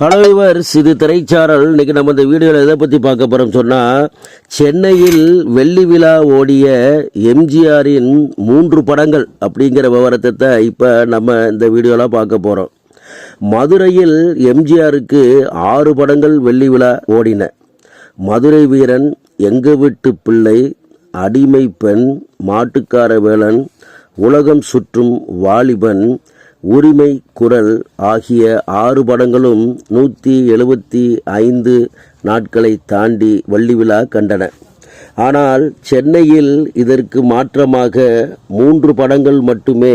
Hello சிறு திரைச்சாரல். இன்றைக்கி நம்ம இந்த வீடியோவில் எதை பற்றி பார்க்க போகிறோம் சொன்னால் சென்னையில் வெள்ளி விழா ஓடிய எம்ஜிஆரின் மூன்று படங்கள் அப்படிங்கிற விவரத்தை தான் இப்போ நம்ம இந்த வீடியோவில் பார்க்க போகிறோம் மதுரையில் எம்ஜிஆருக்கு ஆறு படங்கள் வெள்ளி விழா ஓடின. மதுரை வீரன் எங்க வீட்டு பிள்ளை அடிமை பெண் மாட்டுக்கார வேலன் உலகம் சுற்றும் வாலிபன் உரிமை குரல் ஆகிய ஆறு படங்களும் நூற்றி எழுபத்தி ஐந்து நாட்களை தாண்டி வள்ளி விழா கண்டன. ஆனால் சென்னையில் இதற்கு மாற்றமாக மூன்று படங்கள் மட்டுமே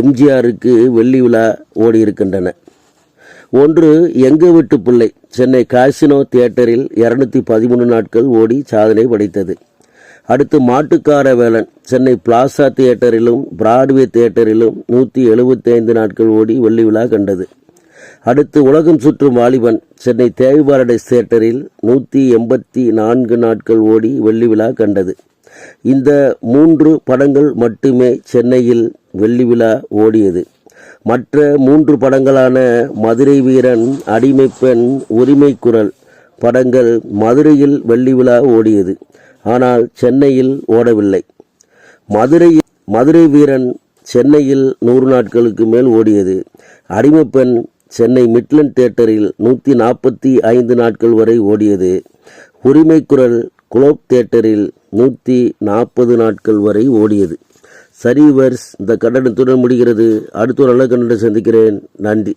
எம்ஜிஆருக்கு வெள்ளி விழா ஓடியிருக்கின்றன. ஒன்று எங்க வீட்டு பிள்ளை. சென்னை காசினோ தியேட்டரில் இருநூத்தி பதிமூணு நாட்கள் ஓடி சாதனை படைத்தது. அடுத்து மாட்டுக்கார வேலன் சென்னை பிளாசா தியேட்டரிலும் பிராட்வே தியேட்டரிலும் நூற்றி எழுபத்தைந்து நாட்கள் ஓடி வெள்ளி விழா கண்டது. அடுத்து உலகம் சுற்றும் வாலிபன். சென்னை தேவிபாரடைஸ் தியேட்டரில் நூற்றி எண்பத்தி நான்கு நாட்கள் ஓடி வெள்ளி விழா கண்டது. இந்த மூன்று படங்கள் மட்டுமே சென்னையில் வெள்ளி விழா ஓடியது. மற்ற மூன்று படங்களான மதுரை வீரன் அடிமை பெண் உரிமை குரல் படங்கள் மதுரையில் வெள்ளி விழா ஓடியது. ஆனால் சென்னையில் ஓடவில்லை. மதுரை மதுரை வீரன் சென்னையில் நூறு நாட்களுக்கு மேல் ஓடியது. அடிமைப்பெண் சென்னை மிட்லண்ட் தியேட்டரில் நூற்றி நாற்பத்தி ஐந்து நாட்கள் வரை ஓடியது. உரிமை குரல் தேட்டரில் தியேட்டரில் நூற்றி நாற்பது நாட்கள் வரை ஓடியது. சரி வர்ஸ் இந்த கண்டனத்துடன் முடிகிறது. அடுத்த ஒரு நல்ல கண்டனம் சந்திக்கிறேன். நன்றி.